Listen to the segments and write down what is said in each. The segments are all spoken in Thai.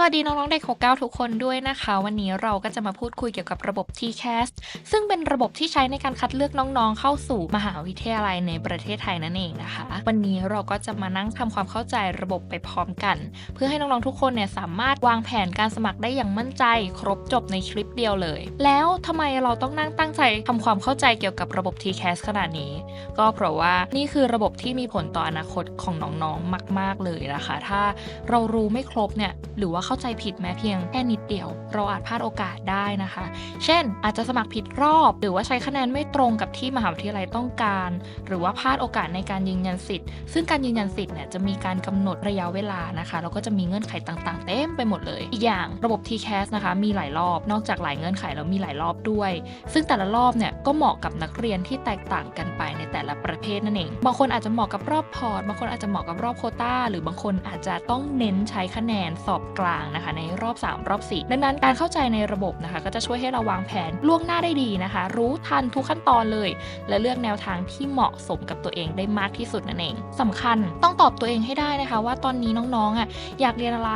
สวัสดีน้องๆเด็ก69 ทุกคนด้วยนะคะ วันนี้เราก็จะมาพูดคุยเกี่ยวกับระบบ TCAS ซึ่งเป็นระบบที่ใช้ในการคัดเลือกน้องๆ เข้าสู่มหาวิทยาลัยในประเทศไทยนั่นเองนะคะ วันนี้เราก็จะมานั่งทำความเข้าใจระบบไปพร้อมกัน เพื่อให้น้องๆทุกคนเนี่ยสามารถวางแผนการสมัครได้อย่างมั่นใจ ครบจบในคลิปเดียวเลย แล้วทำไมเราต้องนั่งตั้งใจทำความเข้าใจเกี่ยวกับระบบ TCAS ขนาดนี้ ก็เพราะว่านี่คือระบบที่มีผลต่ออนาคตของน้องๆ มาก ๆเลยนะคะ ถ้าเรารู้ไม่ครบเนี่ยหรือว่าเข้าใจผิดแม้เพียงแค่นิดเดียว เราอาจพลาดโอกาสได้นะคะ เช่น อาจจะสมัครผิดรอบ หรือว่าใช้คะแนนไม่ตรงกับที่มหาวิทยาลัยต้องการ หรือว่าพลาดโอกาสในการยืนยันสิทธิ์ ซึ่งการยืนยันสิทธิ์เนี่ยจะมีการกำหนดระยะเวลานะคะแล้วก็จะมีเงื่อนไขต่างๆ เต็มไปหมดเลย อีกอย่างระบบ TCAS นะคะมีหลายรอบ นอกจากหลายเงื่อนไขแล้วมีหลายรอบด้วย ซึ่งแต่ละรอบเนี่ยก็เหมาะกับนักเรียนที่แตกต่างกันไปในแต่ละประเภทนั่นเองบางคนอาจจะเหมาะกับรอบพอร์ตบางคนอาจจะเหมาะกับรอบโคต้าหรือบางคนอาจจะต้องเน้นใช้คะแนนสอบกลางนะคะในรอบ 3 รอบ 4 ดังนั้นการเข้าใจในระบบนะคะก็จะช่วยให้เราวางแผนล่วงหน้าได้ดีนะคะ รู้ทันทุกขั้นตอนเลย และเลือกแนวทางที่เหมาะสมกับตัวเองได้มากที่สุดนั่นเองสำคัญต้องตอบตัวเองให้ได้นะคะ ว่าตอนนี้น้องๆอะอยากเรียนอะไร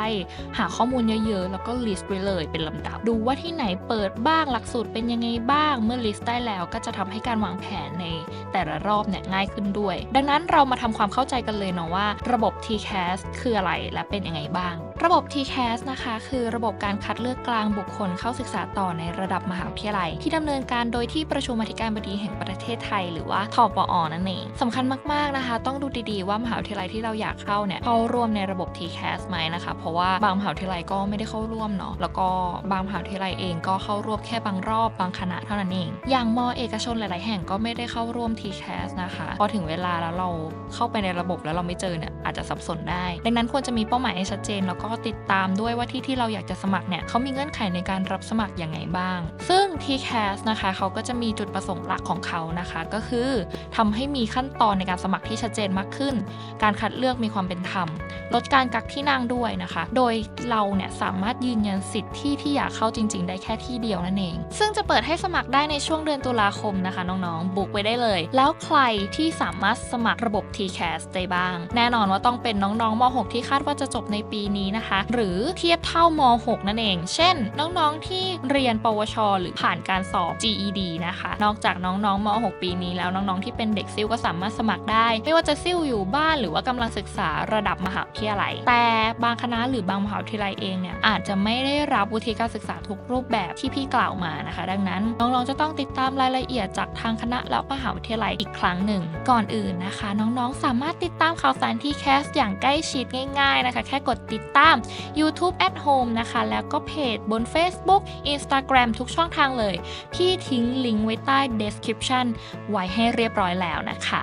หาข้อมูลเยอะๆ แล้วก็ลิสต์ไว้เลยเป็นลำดับ ดูว่าที่ไหนเปิดบ้างหลักสูตรเป็นยังไงบ้าง เมื่อลิสต์ได้แล้วก็จะทำให้การวางแผนในแต่ละรอบเนี่ยง่ายขึ้นด้วย ดังนั้นเรามาทำความเข้าใจกันเลยเนาะว่า ระบบ TCAS คืออะไรและเป็นยังไงบ้าง ระบบ TCAS นะคะ คือระบบการคัดเลือกกลางบุคคลเข้าศึกษาต่อในระดับมหาวิทยาลัย ที่ดำเนินการโดยที่ประชุมอธิการบดีแห่งประเทศไทย หรือว่าทปอนั่นเองสำคัญมาก ๆ นะคะ ต้องดูดีๆว่ามหาวิทยาลัยที่เราอยากเข้าเนี่ยเข้าร่วมในระบบ TCAS ไหมนะคะ เพราะว่าบางมหาวิทยาลัยก็ไม่ได้เข้าร่วมเนาะแล้วก็บางมหาวิทยาลัยเองก็เข้าร่วมแค่บางรอบบางคณะเท่านั้นเอง อย่างมอเอกชนหลาย ๆ แห่งก็ไม่ได้เข้าร่วม TCAS นะคะพอถึงเวลาแล้วเราเข้าไปในระบบแล้วเราไม่เจอเนี่ยอาจจะสับสนได้ ดังนั้นควรจะมีเป้าหมายให้ชัดเจนแล้วก็ติดตามด้วยว่าที่ที่เราอยากจะสมัครเนี่ยเขามีเงื่อนไขในการรับสมัครยังไงบ้าง ซึ่ง TCAS นะคะเขาก็จะมีจุดประสงค์หลักของเขานะคะ ก็คือทำให้มีขั้นตอนในการสมัครที่ชัดเจนมากขึ้น การคัดเลือกมีความเป็นธรรม ลดการกักที่นั่งด้วยนะคะ โดยเราเนี่ยสามารถยืนยันสิทธิ์ที่ที่อยากเข้าจริง ๆ ได้แค่ที่เดียวนั่นเอง ซึ่งจะเปิดให้สมัครได้ในช่วงเดือนตุลาคมนะคะน้องๆ บุกไว้ได้เลย แล้วใครที่สามารถสมัครระบบ TCAS ได้บ้าง แน่นอนว่าต้องเป็นน้องๆม .6 ที่คาดว่าจะจบในปีนี้นะคะ หรือเทียบเท่าม6นั่นเอง เช่น น้องๆที่เรียน ปวช หรือผ่านการสอบ GED นะคะ นอกจากน้องๆม .6 ปีนี้แล้วน้องๆที่เป็นเด็กซิ่วก็สามารถสมัครได้ ไม่ว่าจะซิ่วอยู่บ้านหรือว่ากำลังศึกษาระดับมหาวิทยาลัย แต่บางคณะหรือบางมหาวิทยาลัยเองเนี่ยอาจจะไม่ได้รับวุฒิการศึกษาทุกรูปแบบที่พี่กล่าวมานะคะ ดังนั้นน้องๆจะต้องติดตามรายละเอียดจากทางคณะและมหาวิทยาลัยอีกครั้งหนึ่ง ก่อนอื่นนะคะ น้องๆสามารถติดตามข่าวสารที่แคสอย่างใกล้ชิดง่าย ๆนะคะ แค่กดติดตาม YouTube at home นะคะ แล้วก็เพจบน Facebook Instagram ทุกช่องทางเลย พี่ทิ้งลิงก์ไว้ใต้ description ไว้ให้เรียบร้อยแล้วนะคะ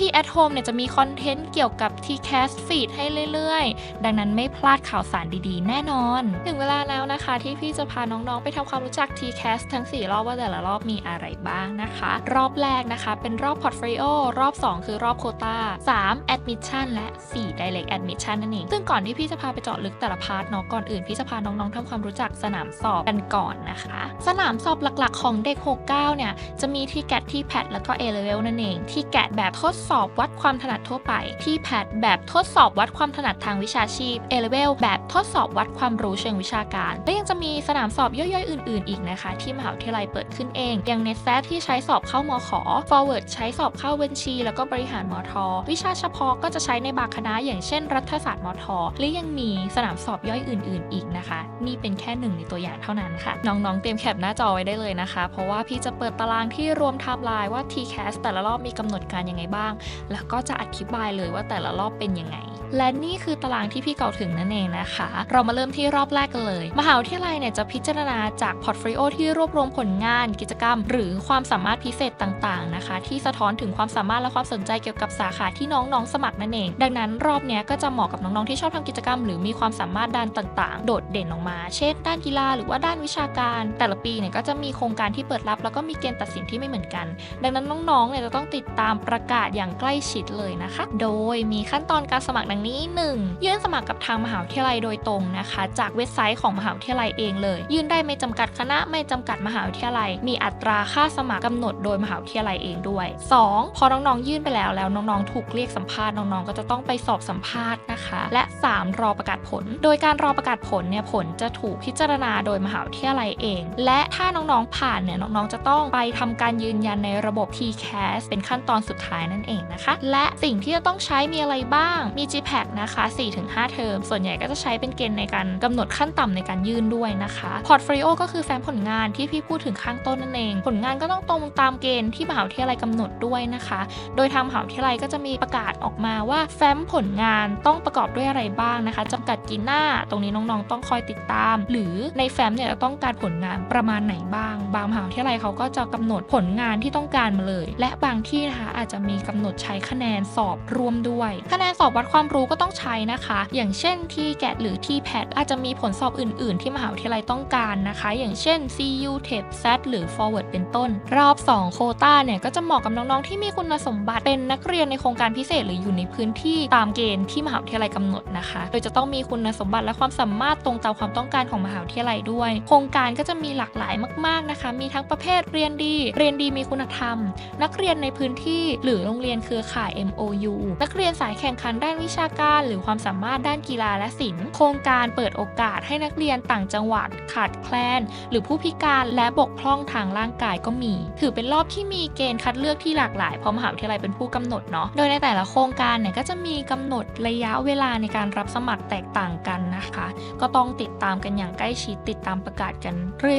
พี่ๆ at home เนี่ยจะมีคอนเทนต์เกี่ยวกับ TCAS feed ให้เรื่อยๆ ดังนั้นไม่พลาดข่าวสารดีๆ แน่นอน ถึงเวลาแล้วนะคะ ที่พี่จะพาน้องๆ ไปทำความรู้จัก TCAS ทั้ง 4 รอบว่าแต่ละรอบมีอะไรบ้างนะคะ รอบแรกนะคะ เป็นรอบ portfolio รอบ 2 คือรอบ quota 3 admission และ 4 direct admission นั่นเองซึ่งก่อนที่พี่จะพาไปเจาะลึกแต่ละพาร์ทเนาะก่อนอื่นพี่จะพาน้องๆทำความรู้จักสนามสอบกันก่อนนะคะ สนามสอบหลักๆ ของเด็ก 69 เนี่ย จะมีที่แกดที่แพดแล้วก็ A level นั่นเอง ที่แกดแบบทดสอบวัดความถนัดทั่วไป ที่แพดแบบทดสอบวัดความถนัดทางวิชาชีพ A level แบบทดสอบวัดความรู้เชิงวิชาการ และยังจะมีสนามสอบย่อยๆ อื่นๆ อีกนะคะ ที่มหาวิทยาลัยเปิดขึ้นเอง อย่าง n e t s a t ที่ใช้สอบเข้ามขอ Forward ใช้สอบเข้าบัญชี แล้วก็บริหารมท วิชาเฉพาะก็จะใช้ในบางคณะอย่างเช่น รัฐศาสตร์มทหรือยังมีสนามสอบย่อยอื่น ๆ อีกนะคะ นี่เป็นแค่หนึ่งในตัวอย่างเท่านั้นค่ะ น้องๆ เตรียมแคปหน้าจอไว้ได้เลยนะคะ เพราะว่าพี่จะเปิดตารางที่รวมไทม์ไลน์ว่า TCAS แต่ละรอบมีกำหนดการยังไงบ้าง แล้วก็จะอธิบายเลยว่าแต่ละรอบเป็นยังไง และนี่คือตารางที่พี่เก่าถึงนั่นเองนะคะ เรามาเริ่มที่รอบแรกกันเลย มหาวิทยาลัยเนี่ยจะพิจารณาจากพอร์ตโฟลิโอที่รวบรวมผลงาน กิจกรรม หรือความสามารถพิเศษต่าง ๆ นะคะ ที่สะท้อนถึงความสามารถและความสนใจเกี่ยวกับสาขาที่น้องๆ สมัครนั่นเอง ดังนั้นรอบเนี้ยก็จะเหมาะกับน้องๆที่ชอบทำกิจกรรม หรือมีความสามารถด้านต่างๆ โดดเด่นออกมา เช่น ด้านกีฬาหรือว่าด้านวิชาการ แต่ละปีเนี่ยก็จะมีโครงการที่เปิดรับ แล้วก็มีเกณฑ์ตัดสินที่ไม่เหมือนกัน ดังนั้นน้องๆเนี่ยจะต้องติดตามประกาศอย่างใกล้ชิดเลยนะคะ โดยมีขั้นตอนการสมัครดังนี้ 1. ยื่นสมัครกับทางมหาวิทยาลัยโดยตรงนะคะ จากเว็บไซต์ของมหาวิทยาลัยเองเลย ยื่นได้ไม่จำกัดคณะไม่จำกัดมหาวิทยาลัย มีอัตราค่าสมัครกำหนดโดยมหาวิทยาลัยเองด้วย 2. พอน้องๆยื่นไปแล้วแล้วน้องๆถูกเรียกสัมภาษณ์น้องๆก็จะต้องไปสอบสัมภาษณ์นะคะ และ 3 รอประกาศผล โดยการรอประกาศผลเนี่ยผลจะถูกพิจารณาโดยมหาวิทยาลัยเอง และถ้าน้องๆผ่านเนี่ยน้องๆจะต้องไปทำการยืนยันในระบบ TCAS เป็นขั้นตอนสุดท้ายนั่นเองนะคะ และสิ่งที่จะต้องใช้มีอะไรบ้าง มี GPAC นะคะ 4-5 เทอม ส่วนใหญ่ก็จะใช้เป็นเกณฑ์ในการกำหนดขั้นต่ำในการยื่นด้วยนะคะพอร์ตโฟลิโอก็คือแฟ้มผลงานที่พี่พูดถึงข้างต้นนั่นเอง ผลงานก็ต้องตรงตามเกณฑ์ที่มหาวิทยาลัยกำหนดด้วยนะคะ โดยทางมหาวิทยาลัยก็จะมีประกาศออกมาว่าแฟ้มผลงานต้องประกอบด้วยอะไรบ้างนะคะจำกัดกี่หน้าตรงนี้น้องๆ ต้องคอยติดตาม หรือในแฟ้มเนี่ยจะต้องการผลงานประมาณไหนบ้าง บางมหาวิทยาลัยเขาก็จะกำหนดผลงานที่ต้องการมาเลย และบางที่นะคะอาจจะมีกำหนดใช้คะแนนสอบรวมด้วย คะแนนสอบวัดความรู้ก็ต้องใช้นะคะ อย่างเช่นที่แกหรือที่แพทอาจจะมีผลสอบอื่น ๆ ที่มหาวิทยาลัยต้องการนะคะ อย่างเช่น CU TEP SAT หรือ Forward เป็นต้น รอบ 2 โคต้าเนี่ยก็จะเหมาะกับน้องๆ ที่มีคุณสมบัติเป็นนักเรียนในโครงการพิเศษหรืออยู่ในพื้นที่ตามเกณฑ์ที่มหาวิทยาลัยกำหนดนะคะ โดยจะต้องมีคุณสมบัติและความสามารถตรงตามความต้องการของมหาวิทยาลัยด้วย โครงการก็จะมีหลากหลายมาก ๆนะคะ มีทั้งประเภทเรียนดี เรียนดีมีคุณธรรม นักเรียนในพื้นที่หรือโรงเรียนเครือข่าย MOU นักเรียนสายแข่งขันด้านวิชาการ หรือความสามารถด้านกีฬาและศิลป์ โครงการเปิดโอกาสให้นักเรียนต่างจังหวัดขาดแคลน หรือผู้พิการและบกพร่องทางร่างกายก็มี ถือเป็นรอบที่มีเกณฑ์คัดเลือกที่หลากหลายเพราะมหาวิทยาลัยเป็นผู้กำหนดเนาะ โดยในแต่ละโครงการเนี่ยก็จะมีกำหนดระยะเวลาในการรับสมัครแตกต่างกันนะคะ ก็ต้องติดตามกันอย่างใกล้ชิดติดตามประกาศกัน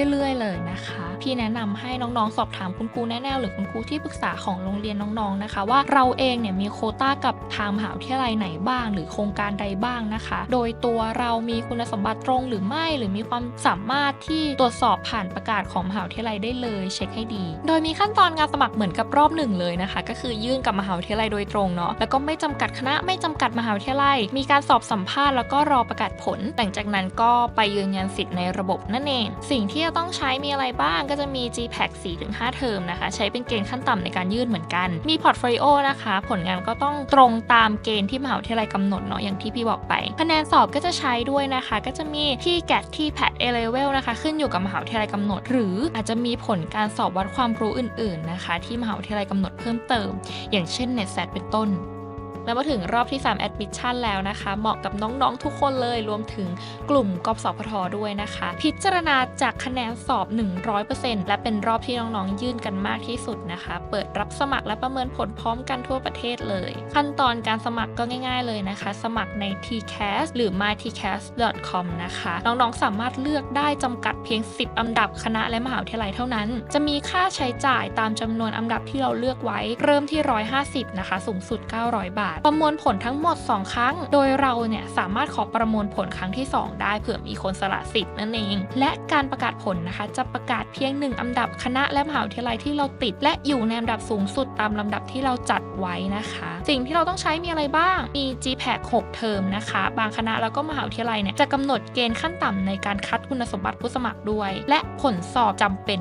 เรื่อยๆ เลยนะคะ พี่แนะนำให้น้องๆ สอบถามคุณครูแน่ๆหรือคุณครูที่ปรึกษาของโรงเรียนน้องๆนะคะ ว่าเราเองเนี่ยมีโคต้ากับทางมหาวิทยาลัยไหนบ้าง หรือโครงการใดบ้างนะคะ โดยตัวเรามีคุณสมบัติตรงหรือไม่หรือมีความสามารถที่ตรวจสอบผ่านประกาศของมหาวิทยาลัยได้เลย เช็คให้ดี โดยมีขั้นตอนการสมัครเหมือนกับรอบหนึ่งเลยนะคะ ก็คือยื่นกับมหาวิทยาลัยโดยตรงเนาะแล้วก็ไม่จำกัดคณะไม่จำกัดมหาวิทยาลัย มีการสอบสัมภาษณ์แล้วก็รอประกาศผล หลังจากนั้นก็ไปยืนยันสิทธิ์ในระบบนั่นเอง สิ่งที่จะต้องใช้มีอะไรบ้างก็จะมี GPAC 4-5 เทอมนะคะ ใช้เป็นเกณฑ์ขั้นต่ำในการยื่นเหมือนกัน มีพอร์ตโฟลิโอนะคะ ผลงานก็ต้องตรงตามเกณฑ์ที่มหาวิทยาลัยกำหนดเนาะอย่างที่พี่บอกไป คะแนนสอบก็จะใช้ด้วยนะคะ ก็จะมีที่ GAT ที่ PAT A Level นะคะ ขึ้นอยู่กับมหาวิทยาลัยกำหนด หรืออาจจะมีผลการสอบวัดความรู้อื่น ๆนะคะ ที่มหาวิทยาลัยกำหนดเพิ่มเติม อย่างเช่น NetSat เป็นต้น แล้วมาถึงรอบที่ 3 Admission แล้วนะคะ เหมาะกับน้องๆทุกคนเลยรวมถึงกลุ่มกอบสพทด้วยนะคะ พิจารณาจากคะแนนสอบ 100%และเป็นรอบที่น้องๆยื่นกันมากที่สุดนะคะ เปิดรับสมัครและประเมินผลพร้อมกันทั่วประเทศเลย ขั้นตอนการสมัครก็ง่าย ๆ เลยนะคะ สมัครใน TCAS หรือ mytcast.com นะคะ น้องๆสามารถเลือกได้จำกัดเพียง 10 อันดับคณะและมหาวิทยาลัยเท่านั้น จะมีค่าใช้จ่ายตามจำนวนอันดับที่เราเลือกไว้ เริ่มที่ 150 นะคะ สูงสุด 900 บาทประมวลผลทั้งหมด 2 ครั้ง โดยเราเนี่ยสามารถขอประมวลผลครั้งที่ 2 ได้เผื่อมีคนสละสิทธิ์นั่นเอง และการประกาศผลนะคะ จะประกาศเพียง 1 อันดับคณะและมหาวิทยาลัยที่เราติด และอยู่ในอันดับสูงสุดตามลำดับที่เราจัดไว้นะคะ สิ่งที่เราต้องใช้มีอะไรบ้าง มี GPAC 6 เทอมนะคะ บางคณะแล้วก็มหาวิทยาลัยเนี่ยจะกำหนดเกณฑ์ขั้นต่ำในการคัดคุณสมบัติผู้สมัครด้วย และผลสอบจำเป็น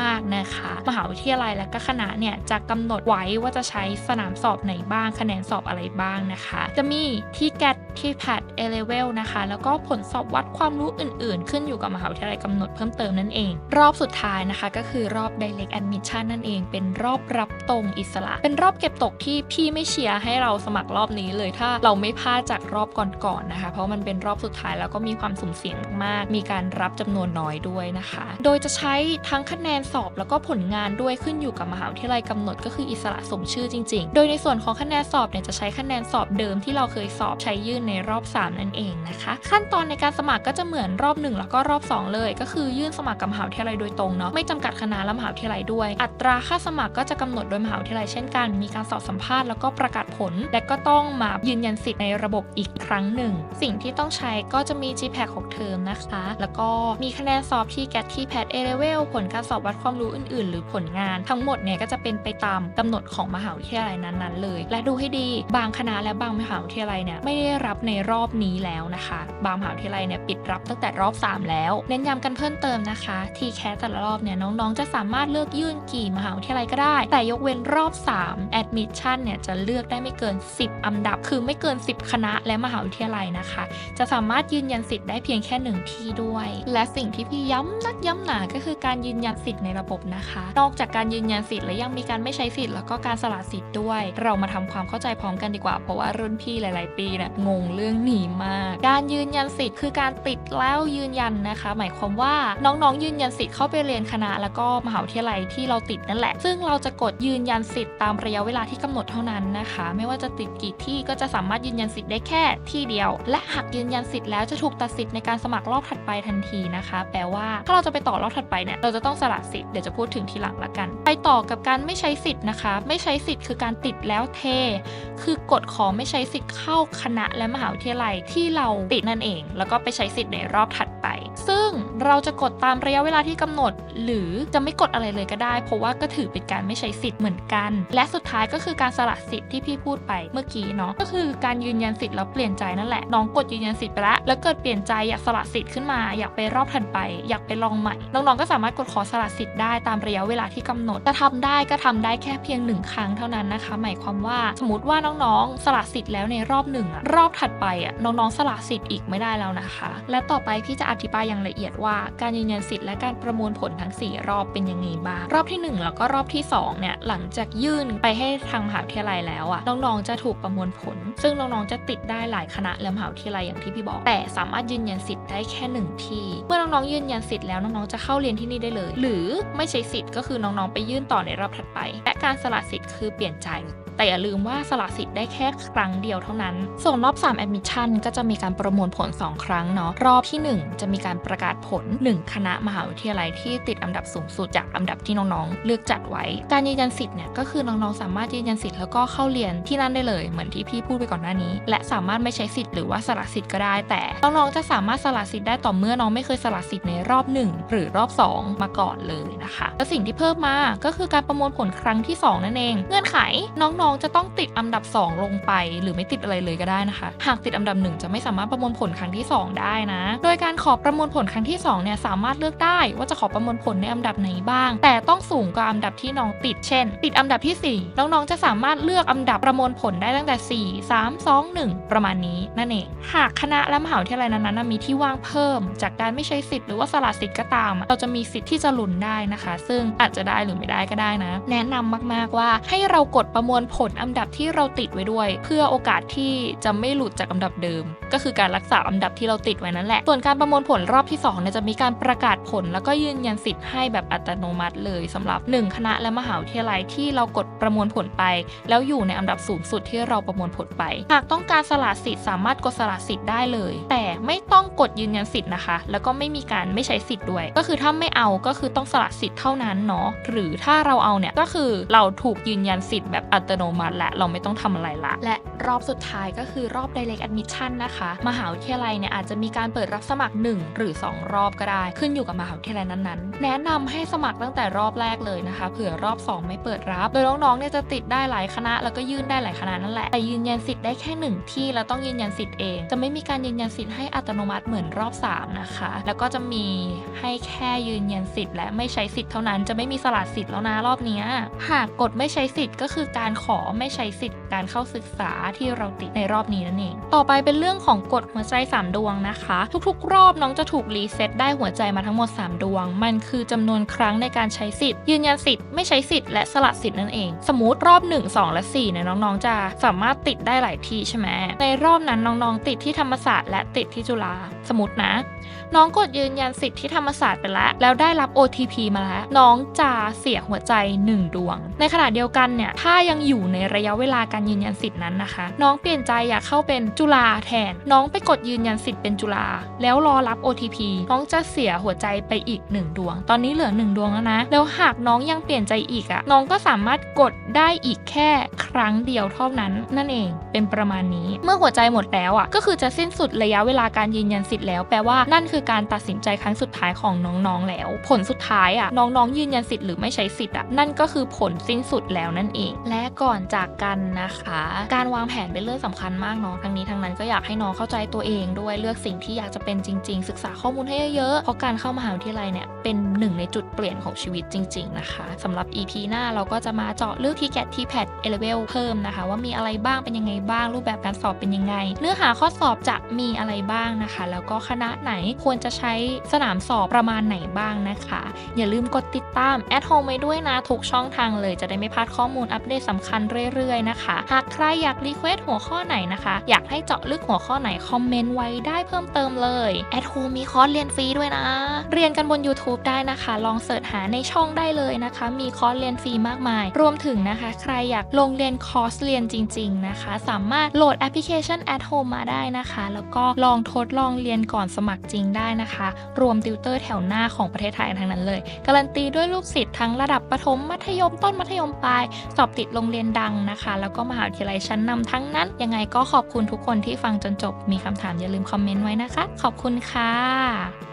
มาก ๆนะคะ มหาวิทยาลัยและก็คณะเนี่ยจะกำหนดไว้ว่าจะใช้สนามสอบไหนบ้างคะแนนสอบอะไรบ้างนะคะ จะมีที่ GAT ที่ PAT A Level นะคะ แล้วก็ผลสอบวัดความรู้อื่นๆ ขึ้นอยู่กับมหาวิทยาลัยกำหนดเพิ่มเติมนั่นเอง รอบสุดท้ายนะคะ ก็คือรอบ Direct Admission นั่นเอง เป็นรอบรับตรงอิสระ เป็นรอบเก็บตกที่พี่ไม่เชียร์ให้เราสมัครรอบนี้เลยถ้าเราไม่พลาดจากรอบก่อนๆนะคะ เพราะมันเป็นรอบสุดท้ายแล้วก็มีความสุ่มเสี่ยงมาก มีการรับจำนวนน้อยด้วยนะคะ โดยจะใช้ทั้งคะแนนสอบแล้วก็ผลงานด้วยขึ้นอยู่กับมหาวิทยาลัยกำหนด ก็คืออิสระสมชื่อจริง ๆ โดยในส่วนของคะแนนสอบเนี่ยจะใช้ช้คะแนนสอบเดิมที่เราเคยสอบใช้ยื่นในรอบ 3 นั่นเองนะคะ ขั้นตอนในการสมัครก็จะเหมือนรอบ 1 แล้วก็รอบ 2 เลย ก็คือยื่นสมัครกับมหาวิทยาลัยโดยตรงเนาะไม่จำกัดคณะและมหาวิทยาลัยด้วย อัตราค่าสมัครก็จะกำหนดโดยมหาวิทยาลัยเช่นกัน มีการสอบสัมภาษณ์แล้วก็ประกาศผล และก็ต้องมายืนยันสิทธิ์ในระบบอีกครั้งหนึ่ง สิ่งที่ต้องใช้ก็จะมี GPA 6เทอมนะคะ แล้วก็มีคะแนนสอบที่ GAT ที่ PAT A Level ผลการสอบวัดความรู้อื่น ๆ หรือผลงาน ทั้งหมดเนี่ยก็จะเป็นไปตามกำหนดของมหาวิทยาลัยนั้นๆเลย และดูให้ดีบางคณะและบางมหาวิทยาลัยเนี่ยไม่ได้รับในรอบนี้แล้วนะคะ บางมหาวิทยาลัยเนี่ยปิดรับตั้งแต่รอบ 3 แล้ว เน้นย้ำกันเพิ่มเติมนะคะที่แคสแต่ละรอบเนี่ยน้องๆ จะสามารถเลือกยื่นกี่มหาวิทยาลัยก็ได้ แต่ยกเว้นรอบ 3 admission เนี่ยจะเลือกได้ไม่เกิน 10 อันดับ คือไม่เกิน 10 คณะและมหาวิทยาลัยนะคะ จะสามารถยืนยันสิทธิ์ได้เพียงแค่หนึ่งที่ด้วย และสิ่งที่พี่ย้ำนักย้ำหนาก็คือการยืนยันสิทธิ์ในระบบนะคะ นอกจากการยืนยันสิทธิ์แล้วยังมีการไม่ใช้สิทธิ์แล้วก็การสละสิทธิ์ด้วย เรามาทำความเข้าใจพร้อมองกันดีกว่า เพราะว่ารุ่นพี่หลาย ๆ ปีเนี่ยงงเรื่องนี้มาก การยืนยันสิทธิ์คือการติดแล้วยืนยันนะคะ หมายความว่าน้องๆ ยืนยันสิทธิ์เข้าไปเรียนคณะ แล้วก็มหาวิทยาลัยที่เราติดนั่นแหละ ซึ่งเราจะกดยืนยันสิทธิ์ตามระยะเวลาที่กำหนดเท่านั้นนะคะ ไม่ว่าจะติดกี่ที่ก็จะสามารถยืนยันสิทธิ์ได้แค่ที่เดียว และหากยืนยันสิทธิ์แล้วจะถูกตัดสิทธิ์ในการสมัครรอบถัดไปทันทีนะคะ แปลว่าถ้าเราจะไปต่อรอบถัดไปเนี่ยเราจะต้องสละสิทธิ์เดี๋ยวจะพูดถึงทีหลังละกัน ไปต่อกับการไม่ใช้สิทธิ์นะคะ ไม่ใช้สิทธิ์คือการติดแล้วเทคือกฎขอไม่ใช้สิทธิ์เข้าคณะและมหาวิทยาลัยที่เราติดนั่นเอง แล้วก็ไปใช้สิทธิ์ในรอบถัดไป ซึ่งเราจะกดตามระยะเวลาที่กำหนด หรือจะไม่กดอะไรเลยก็ได้ เพราะว่าก็ถือเป็นการไม่ใช้สิทธิ์เหมือนกัน และสุดท้ายก็คือการสละสิทธิ์ที่พี่พูดไปเมื่อกี้เนาะก็คือการยืนยันสิทธิ์แล้วเปลี่ยนใจนั่นแหละน้องกดยืนยันสิทธิ์ไปแล้วแล้วเกิดเปลี่ยนใจอยากสละสิทธิ์ขึ้นมา อยากไปรอบถัดไป อยากไปลองใหม่น้องๆก็สามารถกดขอสละสิทธิ์ได้ตามระยะเวลาที่กำหนดจะทำได้ก็ทำได้แค่เพียงหนึ่งครั้งเท่านั้นนะคะ หมายความว่าสมมติว่าน้องๆ สละสิทธิ์แล้วในรอบหนึ่งอะรอบถัดไปอะน้องๆ สละสิทธิ์อีกไม่ได้แล้วนะคะ และต่อไปพี่จะอธิบายอย่างละเอียดว่า การยืนยันสิทธิ์และการประมวลผลทั้ง 4 รอบเป็นยังไงบ้างรอบที่ 1 แล้วก็รอบที่ 2 เนี่ยหลังจากยื่นไปให้ทางมหาวิทยาลัยแล้วอะน้องๆ จะถูกประมวลผล ซึ่งน้องๆ จะติดได้หลายคณะและมหาวิทยาลัยอย่างที่พี่บอก แต่สามารถยืนยันสิทธิ์ได้แค่หนึ่งที่ เมื่อน้องๆ ยืนยันสิทธิ์แล้วน้องๆ จะเข้าเรียนที่นี่ได้เลย หรือไม่ใช้สิทธิ์ก็คือน้องๆ ไปยื่นต่อในรอบถัดไป และการสละสิทธิ์คือเปลี่ยนใจ แต่อย่าลืมว่าสละสิทธิ์ได้แค่ครั้งเดียวเท่านั้น ส่วนรอบ3 admission ก็จะมีการประมวลผล 2 ครั้งเนาะรอบที่ 1 จะมีการประกาศผล 1 คณะมหาวิทยาลัยที่ติดอันดับสูงสุดจากอันดับที่น้องๆ เลือกจัดไว้ การยืนยันสิทธิ์เนี่ยก็คือน้องๆสามารถยืนยันสิทธิ์แล้วก็เข้าเรียนที่นั่นได้เลย เหมือนที่พี่พูดไปก่อนหน้านี้ และสามารถไม่ใช้สิทธิ์หรือว่าสละสิทธิ์ก็ได้ แต่น้องๆจะสามารถสละสิทธิ์ได้ต่อเมื่อน้องไม่เคยสละสิทธิ์ในรอบ 1 หรือรอบ 2 มาก่อนเลยนะคะและสิ่งที่เพิ่มมาก็คือการประมวลผลครั้งที่ 2 นั่นเอง เงื่อนไขน้องๆจะต้องติดอันดับ 2 ลงไป หรือไม่ติดอะไรเลยก็ได้นะคะ หากติดอันดับ 1 จะไม่สามารถประมวลผลครั้งที่ 2 ได้นะ โดยการขอประมวลผลครั้งที่2เนี่ยสามารถเลือกได้ว่าจะขอประมวลผลในอันดับไหนบ้าง แต่ต้องสูงกว่าอันดับที่น้องติดเช่น ติดอันดับทีสี่4 น้องๆจะสามารถเลือกอันดับประมวลผลได้ตั้งแต่ 4 3 2 1 ประมาณนี้นั่นเองหากคณะและมหาวิทยาลัยนั้นๆมีที่ว่างเพิ่ม จากการไม่ใช้สิทธิ์หรือว่าสละสิทธิ์ก็ตาม เราจะมีสิทธิ์ที่จะลุ้นได้นะคะ ซึ่งอาจจะได้หรือไม่ได้ก็ได้นะ แนะนำมากๆว่าให้เรากดประมวลผลอันดับที่เราติดไว้ด้วย เพื่อโอกาสที่จะไม่หลุดจากอันดับเดิม ก็คือการรักษาอันดับที่เราติดไว้นั่นแหละ ส่วนการประมวลผลรอบที่2เนี่ยจะมีการประกาศผล แล้วก็ยืนยันสิทธิ์ให้แบบอัตโนมัติเลยสำหรับ 1 คณะและมหาวิทยาลัยที่เรากดประมวลผลไป แล้วอยู่ในอันดับสูงสุดที่เราประมวลผลไป หากต้องการสละสิทธิ์สามารถกดสละสิทธิ์ได้เลย แต่ไม่ต้องกดยืนยันสิทธิ์นะคะ แล้วก็ไม่มีการไม่ใช้สิทธิ์ด้วย ก็คือถ้าไม่เอาก็คือต้องสละสิทธิ์เท่านั้นเนาะหรือถ้าเราเอาเนี่ยก็คือเราถูกยืนยันสิทธิ์แบบอัตโนมัติและเราไม่ต้องทำอะไรละ และรอบสุดท้ายก็คือรอบ direct admission นะคะ มหาวิทยาลัยเนี่ยอาจจะมีการเปิดรับสมัคร 1 หรือ 2 รอบก็ได้ ขึ้นอยู่กับมหาวิทยาลัยนั้นๆ แนะนำให้สมัครตั้งแต่รอบแรกเลยนะคะ เผื่อรอบ 2 ไม่เปิดรับ โดยน้องๆเนี่ยจะติดได้หลายคณะ แล้วก็ยื่นได้หลายคณะนั่นแหละ แต่ยืนยันสิทธิ์ได้แค่หนึ่งที่แล้วต้องยืนยันสิทธิ์เอง จะไม่มีการยืนยันสิทธิ์ให้อัตโนมัติเหมือนรอบ 3 นะคะ แล้วก็จะมีให้แค่ยืนยันสิทธิ์และไม่ใช้สิทธิ์เท่านั้น จะไม่มีสละสิทธิ์แล้วนะรอบนี้หากกดไม่ใช้สิทธิ์ก็คือการขอไม่ใช้สิทธิ์การเข้าศึกษาที่เราติดในรอบนี้นั่นเอง ต่อไปเป็นเรื่องของกฎหัวใจ 3 ดวงนะคะ ทุกๆ รอบน้องจะถูกรีเซ็ตได้หัวใจมาทั้งหมด 3 ดวง มันคือจำนวนครั้งในการใช้สิทธิ์ ยืนยันสิทธิ์ไม่ใช้สิทธิ์และสละสิทธิ์นั่นเอง สมมติรอบ 1 2 และ 4เนี่ยน้องๆ จะสามารถติดได้หลายที่ใช่ไหมในรอบนั้นน้องๆ ติดที่ธรรมศาสตร์และติดที่จุฬาสมมตินะ น้องกดยืนยันสิทธิ์ที่ธรรมศาสตร์ไปแล้ว แล้วได้รับ OTP มาแล้ว น้องจะเสียหัวใจ 1 ดวง ในขณะเดียวกันเนี่ย ถ้ายังอยู่ในระยะเวลาการยืนยันสิทธิ์นั้นนะคะ น้องเปลี่ยนใจอยากเข้าเป็นจุฬาแทน น้องไปกดยืนยันสิทธิ์เป็นจุฬาแล้วรอรับ OTP น้องจะเสียหัวใจไปอีก 1 ดวง ตอนนี้เหลือ 1 ดวงแล้วนะ แล้วหากน้องยังเปลี่ยนใจอีกอะน้องก็สามารถกดได้อีกแค่ครั้งเดียวเท่านั้นนั่นเอง เป็นประมาณนี้ เมื่อหัวใจหมดแล้วอะก็คือจะสิ้นสุดระยะเวลาการยืนยันสิทธิ์แล้วแปลว่านั่นคือการตัดสินใจครั้งสุดท้ายของน้องๆแล้ว ผลสุดท้ายอะน้องๆ ยืนยันสิทธิ์หรือไม่ใช้สิทธิ์อะนั่นก็คือผลสิ้นสุดแล้วนั่นเอง และก่อนจากกันนะคะ การวางแผนเป็นเรื่องสำคัญมากเนาะทั้งนี้ทั้งนั้นก็อยากให้น้องเข้าใจตัวเองด้วยเลือกสิ่งที่อยากจะเป็นจริง ๆ ศึกษาข้อมูลให้เยอะๆเพราะการเข้ามหาวิทยาลัยเนี่ยเป็นหนึ่งในจุดเปลี่ยนของชีวิตจริง ๆ นะคะสำหรับ EP หน้าเราก็จะมาเจาะลึกที่แกดที่แพดเอเลเวลเพิ่มนะคะ ว่ามีอะไรบ้างเป็นยังไงบ้าง รูปแบบการสอบเป็นยังไง เนื้อหาข้อสอบจะมีอะไรบ้างนะคะ แล้วก็คณะไหนควรควรจะใช้สนามสอบประมาณไหนบ้างนะคะ อย่าลืมกดติดตาม at home ไว้ด้วยนะทุกช่องทางเลยจะได้ไม่พลาดข้อมูลอัปเดตสำคัญเรื่อยๆนะคะ หากใครอยากรีเควสหัวข้อไหนนะคะ อยากให้เจาะลึกหัวข้อไหนคอมเมนต์ไว้ได้เพิ่มเติมเลย at home มีคอร์สเรียนฟรีด้วยนะ เรียนกันบน YouTube ได้นะคะ ลองเสิร์ชหาในช่องได้เลยนะคะ มีคอร์สเรียนฟรีมากมาย รวมถึงนะคะ ใครอยากลงเรียนคอร์สเรียนจริง ๆนะคะ สามารถโหลดแอปพลิเคชัน at home มาได้นะคะ แล้วก็ลองทดลองเรียนก่อนสมัครจริงได้นะคะ รวมติวเตอร์แถวหน้าของประเทศไทยทั้งนั้นเลย การันตีด้วยลูกศิษย์ทั้งระดับประถมมัธยมต้นมัธยมปลาย สอบติดโรงเรียนดังนะคะ แล้วก็มหาวิทยาลัยชั้นนำทั้งนั้น ยังไงก็ขอบคุณทุกคนที่ฟังจนจบ มีคำถามอย่าลืมคอมเมนต์ไว้นะคะ ขอบคุณค่ะ